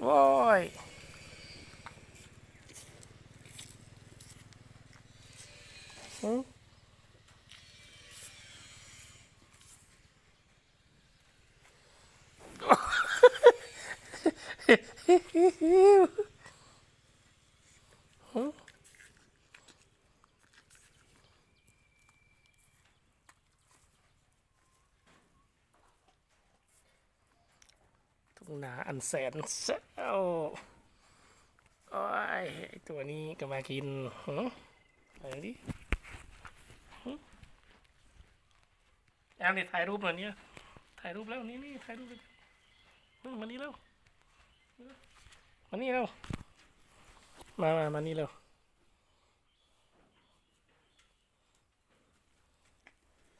โอ้ยหือ嗯。 งนาอันแสนเศร้าโอ้ยไอตัวนี้ก็มากินหึไปดิแอมเนี่ยถ่ายรูปหน่อยเนี่ยถ่ายรูปแล้วนี่นี่ถ่ายรูปเลยหึมานี่แล้วมานี่แล้วมามามานี่แล้ว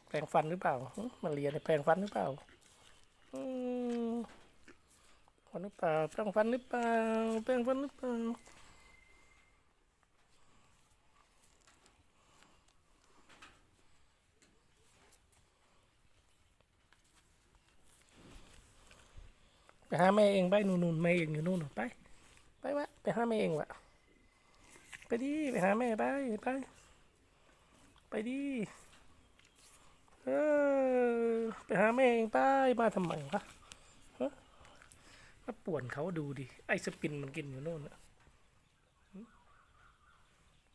แปรงฟันหรือเปล่ามาเรียนเนี่ยแปรงฟันหรือเปล่า อืม ฟันหรือเปล่าแปรงฟันหรือเปล่าแปรงฟันหรือเปล่าไปหาแม่เองไปนู่นนู่นแม่เองอยู่นู่นไปไปวะไปหาแม่เองวะไปดิไปหาแม่ไปไปไปดิเออไปหาแม่เองไปมาทำไมวะ มาป่วนเขาดูดิ ไอ้สปินมันกินอยู่โน่นน่ะ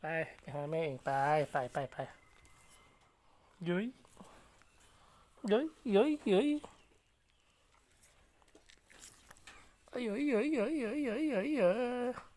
ไป ไปหาแม่เองไปไปไปไปเย้ยเย้ยเย้ยเย้ยเย้ยเย้ยเย้ยเย้ยเย้ยเย้ยเย้ย